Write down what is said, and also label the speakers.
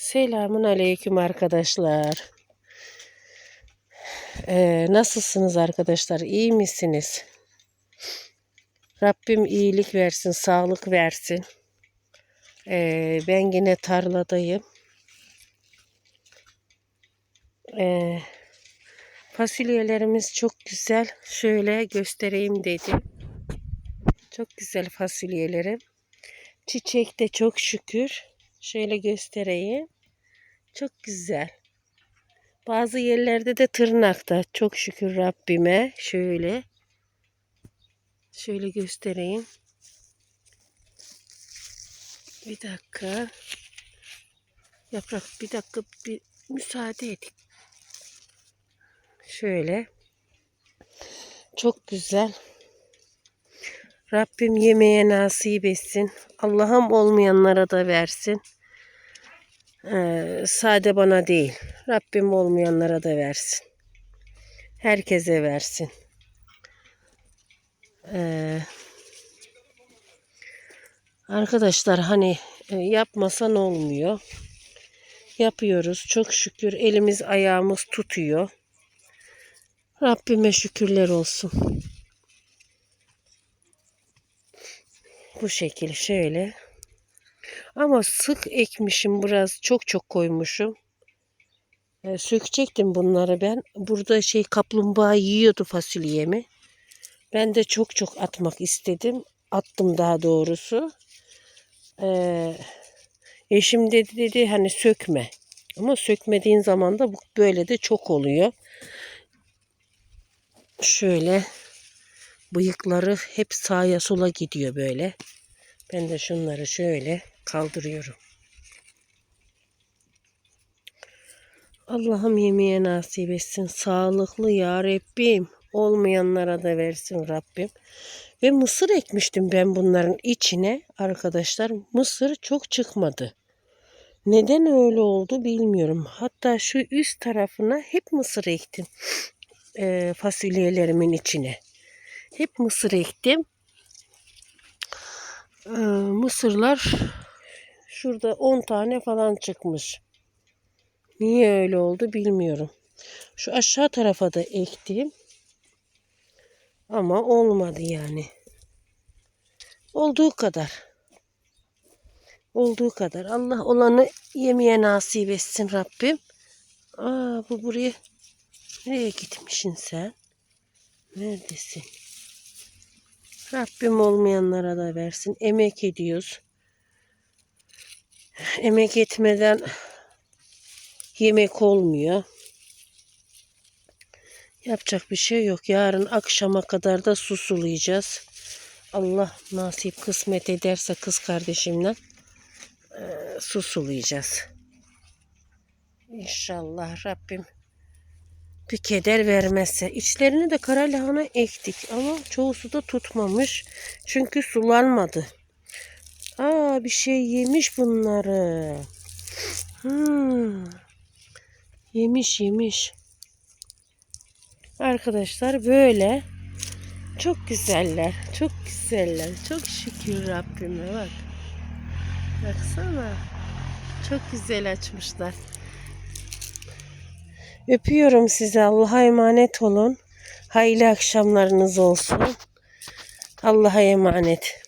Speaker 1: Selamun aleyküm arkadaşlar. Ee, nasılsınız arkadaşlar? İyi misiniz? Rabbim iyilik versin, sağlık versin. Ee, ben yine tarladayım. Ee, fasulyelerimiz çok güzel. Şöyle göstereyim dedim. Çok güzel fasulyelerim. Çiçek de çok şükür. Şöyle göstereyim. Çok güzel. Bazı yerlerde de tırnakta. Çok şükür Rabbime. Şöyle. Şöyle göstereyim. Bir dakika. Yaprak bir dakika bir müsaade edin. Şöyle. Çok güzel. Rabbim yemeye nasip etsin. Allah'ım olmayanlara da versin. Ee, sade bana değil. Rabbim olmayanlara da versin. Herkese versin. Ee, arkadaşlar hani e, yapmasan olmuyor. Yapıyoruz. Çok şükür elimiz ayağımız tutuyor. Rabbime şükürler olsun. Bu şekil şöyle. Ama sık ekmişim biraz. Çok çok koymuşum. E, sökecektim bunları ben. Burada şey kaplumbağa yiyordu fasulyemi. Ben de çok çok atmak istedim. Attım daha doğrusu. Ee, eşim dedi dedi hani sökme. Ama sökmediğin zaman da böyle de çok oluyor. Şöyle bıyıkları hep sağa sola gidiyor böyle. Ben de şunları şöyle kaldırıyorum. Allah'ım yemeğe nasip etsin. Sağlıklı ya Rabbim. Olmayanlara da versin Rabbim. Ve mısır ekmiştim ben bunların içine arkadaşlar. Mısır çok çıkmadı. Neden öyle oldu bilmiyorum. Hatta şu üst tarafına hep mısır ektim. E, fasulyelerimin içine. Hep mısır ektim. Ee, mısırlar şurada 10 tane falan çıkmış. Niye öyle oldu bilmiyorum. Şu aşağı tarafa da ektim. Ama olmadı yani. Olduğu kadar. Olduğu kadar. Allah olanı yemeye nasip etsin Rabbim. Aa bu buraya nereye gitmişsin sen? Neredesin? Rabbim olmayanlara da versin. Emek ediyoruz. Emek etmeden yemek olmuyor. Yapacak bir şey yok. Yarın akşama kadar da su sulayacağız. Allah nasip kısmet ederse kız kardeşimle e, su sulayacağız. İnşallah Rabbim bir keder vermezse. İçlerini de kara lahana ektik ama çoğusu da tutmamış. Çünkü sulanmadı. Aa bir şey yemiş bunları. Hmm. Yemiş yemiş. Arkadaşlar böyle. Çok güzeller. Çok güzeller. Çok şükür Rabbime bak. Baksana. Çok güzel açmışlar. Öpüyorum sizi. Allah'a emanet olun. Hayırlı akşamlarınız olsun. Allah'a emanet.